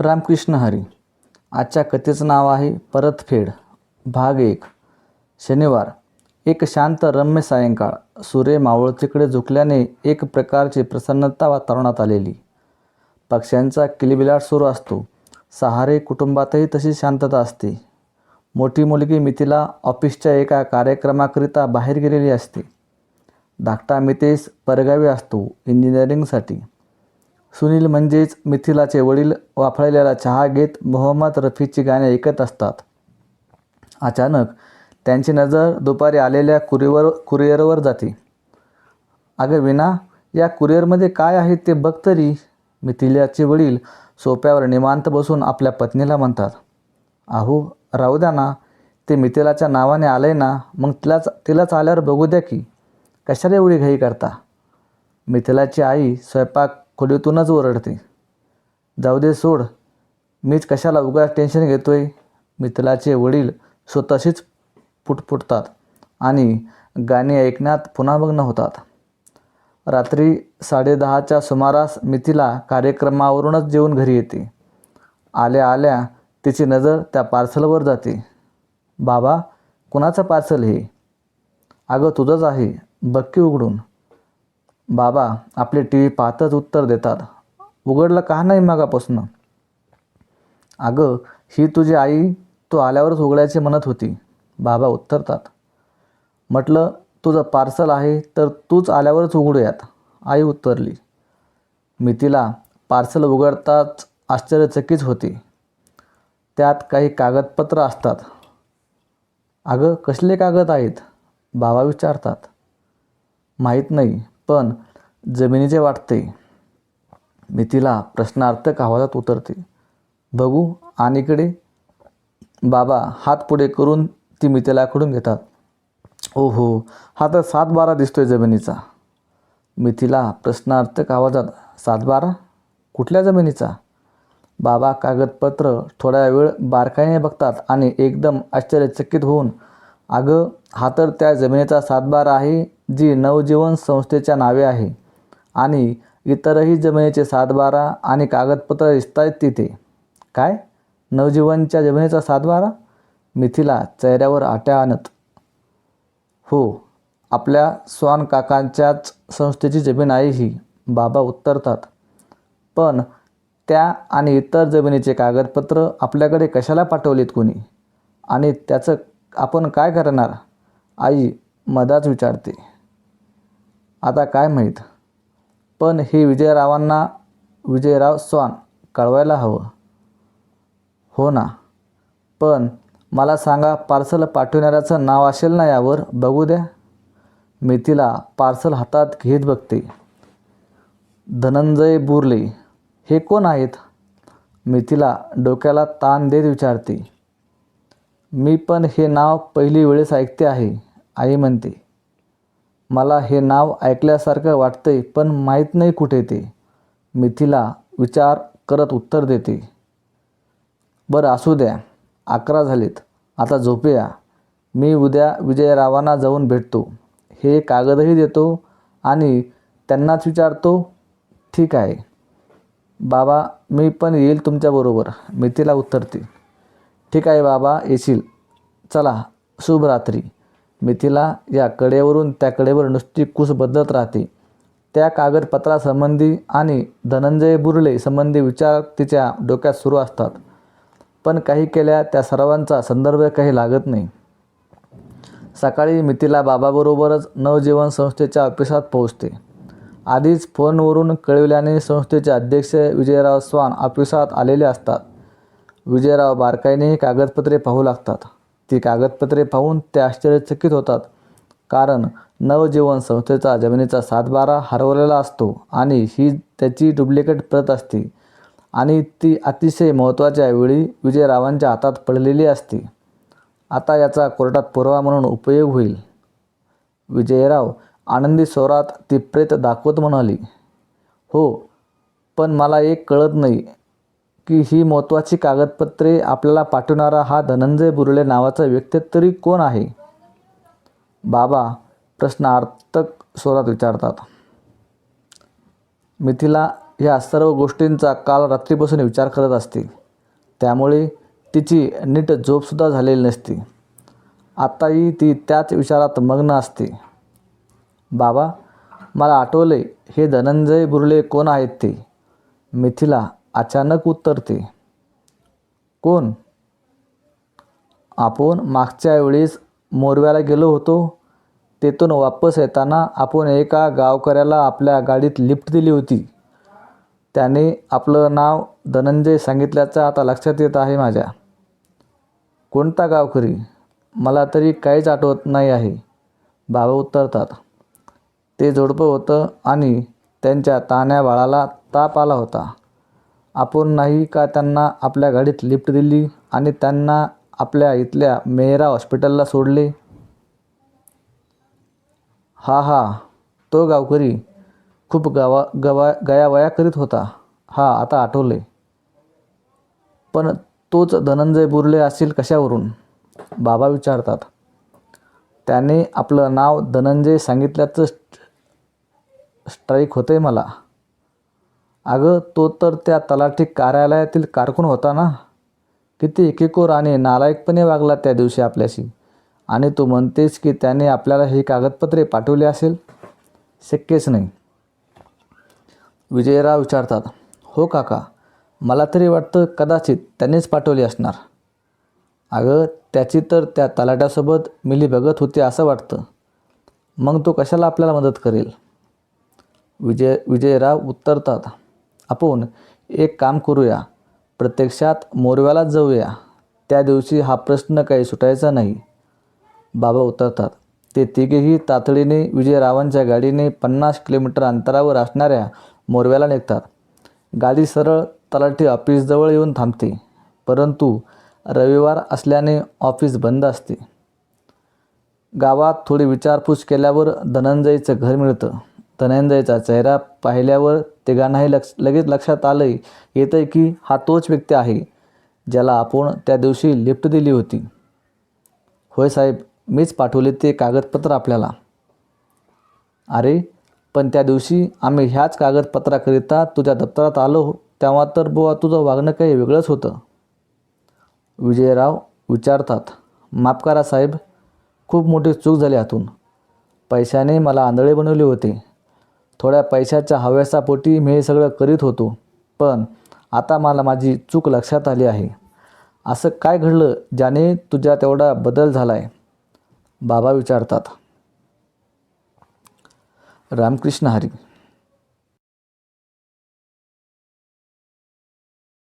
रामकृष्ण हरी. आजच्या कथेचं नाव आहे परतफेड भाग एक. शनिवार एक शांत रम्य सायंकाळ. सूर्य मावळतीकडे झुकल्याने एक प्रकारची प्रसन्नता वातावरणात आलेली. पक्ष्यांचा किलबिलाट सुरू असतो. सहारे कुटुंबातही तशी शांतता असते. मोठी मुलगी मितीला ऑफिसच्या एका कार्यक्रमाकरिता बाहेर गेलेली असते. धाकटा मितेश परगावी असतो इंजिनिअरिंगसाठी. सुनील म्हणजेच मिथिलाचे वडील वाफळलेला चहा घेत मोहम्मद रफीची गाणी ऐकत असतात. अचानक त्यांची नजर दुपारी आलेल्या कुरिअर कुरिअरवर जाते. अगं विना या कुरिअरमध्ये काय आहे ते बघ तरी मिथिलाचे वडील सोप्यावर निवांत बसून आपल्या पत्नीला म्हणतात. अहो राहू द्या ना ते मिथिलाच्या नावाने आलं आहे ना मग तिलाच तिलाच आल्यावर बघू द्या की कशाला एवढी घाई करता? मिथिलाची आई स्वयंपाक खोलीतूनच ओरडते. जाऊ दे सोड. मीच कशाला उगाच टेन्शन घेतोय? मिथिलाचे वडील स्वतःशीच पुटपुटतात आणि गाणी ऐकण्यात पुन्हा मग्न होतात. रात्री साडेदहाच्या सुमारास मितीला कार्यक्रमावरूनच जेवून घरी येते. आल्या आल्या तिची नजर त्या पार्सलवर जाते. बाबा कुणाचं पार्सल हे? अगं तुझंच आहे. बक्की उघडून. बाबा आपले टी व्ही पाहतच उत्तर देतात. उघडलं का नाही मागापासून? अगं ही तुझी आई तू आल्यावरच उघडायची म्हणत होती. बाबा उत्तरतात. म्हटलं तुझं पार्सल आहे तर तूच आल्यावरच उघडूयात. आई उत्तरली. तिला पार्सल उघडताच आश्चर्यचकित होती. त्यात काही कागदपत्र असतात. अगं कसले कागद आहेत? बाबा विचारतात. माहीत नाही. पण जमिनीचे वाटते मितीला प्रश्नार्थक आवाजात उतरते. बघू आणि इकडे बाबा हात पुढे करून ती मिथिलाकडून घेतात. ओहो हो हा तर सात बारा दिसतोय जमिनीचा. मिथिला प्रश्नार्थक आवाजात सात बारा कुठल्या जमिनीचा? बाबा कागदपत्र थोड्या वेळ बारकाईने बघतात आणि एकदम आश्चर्यचकित होऊन अगं हा तर त्या जमिनीचा सातबारा आहे जी नवजीवन संस्थेच्या नावे आहे. आणि इतरही जमिनीचे सातबारा आणि कागदपत्र दिसत आहेत तिथे. काय? नवजीवनच्या जमिनीचा सातबारा? मिथिला चेहऱ्यावर आट्या आणत. हो आपल्या स्वान काकांच्याच संस्थेची जमीन आहे ही बाबा उत्तरतात. पण त्या आणि इतर जमिनीचे कागदपत्र आपल्याकडे कशाला पाठवलीत कोणी? आणि त्याचं आपण काय करणार? आई मधाच विचारते. आता काय माहीत? पण हे विजयरावांना विजयराव स्वान कळवायला हवं. हो ना. पण मला सांगा पार्सल पाठवणाऱ्याचं नाव असेल ना यावर? बघू द्या. मिथिला पार्सल हातात घेत बघते. धनंजय बुर्ले. हे कोण आहेत? मिथिला डोक्याला ताण देत विचारते. मी पण हे नाव पहिली वेळेस ऐकते आहे आई म्हणते. मला हे नाव ऐकल्यासारखं वाटतंय पण माहीत नाही कुठे ते. मिथिला विचार करत उत्तर देते. बरं असू द्या. अकरा झालेत. आता झोपूया. मी उद्या विजयरावांना जाऊन भेटतो. हे कागदही देतो आणि त्यांनाच विचारतो ठीक आहे. बाबा मी पण येईल तुमच्याबरोबर मितीला उत्तरते ठीक आहे बाबा येशील. चला शुभरात्री. मिथिला या कडेवरून त्या कडेवर नुसती कुस बदलत राहते. त्या कागदपत्रासंबंधी आणि धनंजय बुर्ले संबंधी विचार तिच्या डोक्यात सुरू असतात. पण काही केल्या त्या सर्वांचा संदर्भ काही लागत नाही. सकाळी मिथिला बाबाबरोबरच नवजीवन संस्थेच्या ऑफिसात पोहोचते. आधीच फोनवरून कळविल्याने संस्थेचे अध्यक्ष विजयराव स्वान ऑफिसात आलेले असतात. विजयराव बारकाईने कागदपत्रे पाहू लागतात. ती कागदपत्रे पाहून ते आश्चर्यचकित होतात. कारण नवजीवन संस्थेचा जमिनीचा सातबारा हरवलेला असतो आणि ही त्याची डुप्लिकेट प्रत असते आणि ती अतिशय महत्त्वाच्या वेळी विजयरावांच्या हातात पडलेली असते. आता याचा कोर्टात पुरावा म्हणून उपयोग होईल. विजयराव आनंदी स्वरात ती प्रेत दाखवत म्हणाली हो पण मला एक कळत नाही. की ही महत्त्वाची कागदपत्रे आपल्याला पाठवणारा हा धनंजय बुर्ले नावाचा व्यक्ती तरी कोण आहे? बाबा प्रश्नार्थक स्वरात विचारतात. मिथिला ह्या सर्व गोष्टींचा काल रात्रीपासून विचार करत असते. त्यामुळे तिची नीट झोपसुद्धा झालेली नसते. आत्ताही ती त्याच विचारात मग्न असते. बाबा मला आठवले हे धनंजय बुरले कोण आहेत ते? मिथिला अचानक उत्तरते कोण? आपण मागच्या वेळेस मोरव्याला गेलो होतो. तेथून वापस येताना आपण एका गावकऱ्याला आपल्या गाडीत लिफ्ट दिली होती. त्याने आपलं नाव धनंजय सांगितल्याचं आता लक्षात येत आहे माझ्या. कोणता गावकरी? मला तरी काहीच आठवत नाही आहे. बाबा उत्तरतात ते जोडपं होतं आणि त्यांच्या तान्या बाळाला ताप आला होता. आपण नाही का त्यांना आपल्या गाडीत लिफ्ट दिली आणि त्यांना आपल्या इथल्या मेहरा हॉस्पिटलला सोडले? हा हा. तो गावकरी खूप गवा गवा गयावया करीत होता. हा आता आठवले. पण तोच धनंजय बुर्ले असेल कशावरून? बाबा विचारतात. त्याने आपलं नाव धनंजय सांगितल्याचं स्ट्राईक होते मला. अगं तो तर त्या तलाठी कार्यालयातील कारकून होता ना. किती एकेकोर आणि नालायकपणे वागला त्या दिवशी आपल्याशी. आणि तू म्हणतेस की त्याने आपल्याला ही कागदपत्रे पाठवली असेल? शक्यच नाही. विजयराव विचारतात हो काका मला तरी वाटतं कदाचित त्यांनीच पाठवली असणार. अगं त्याची तर त्या तलाट्यासोबत मिली बघत होती असं वाटतं. मग तो कशाला आपल्याला मदत करेल? विजय विजयराव उत्तरतात आपण एक काम करूया. प्रत्यक्षात मोरव्यालाच जाऊया. त्या दिवशी हा प्रश्न काही सुटायचा नाही. बाबा उतरतात. ते तिघेही तातडीने विजयरावांच्या गाडीने पन्नास किलोमीटर अंतरावर असणाऱ्या मोरव्याला निघतात गाडी सरळ तलाठी ऑफिसजवळ येऊन थांबते. परंतु रविवार असल्याने ऑफिस बंद असते. गावात थोडी विचारपूस केल्यावर धनंजयचं घर मिळतं. धनंजयचा चेहरा पाहिल्यावर तिघांनाही लक्ष लगेच लक्षात आलं येतं की हा तोच व्यक्ती आहे ज्याला आपण त्या दिवशी लिफ्ट दिली होती. होय साहेब मीच पाठवले ते कागदपत्र आपल्याला. अरे पण त्या दिवशी आम्ही ह्याच कागदपत्राकरिता तुझ्या दप्तरात आलो तेव्हा तर बुवा तुझं वागणं काही वेगळंच होतं. विजयराव विचारतात माफ करा साहेब खूप मोठी चूक झाली हातून पैशाने मला आंधळे बनवले होते. थोड्या पैशाच्या हव्यासापोटी मी हे सगळं करीत होतो. पण आता मला माझी चूक लक्षात आली आहे. असं काय घडलं ज्याने तुझ्यात एवढा बदल झाला आहे बाबा विचारतात. रामकृष्ण हरी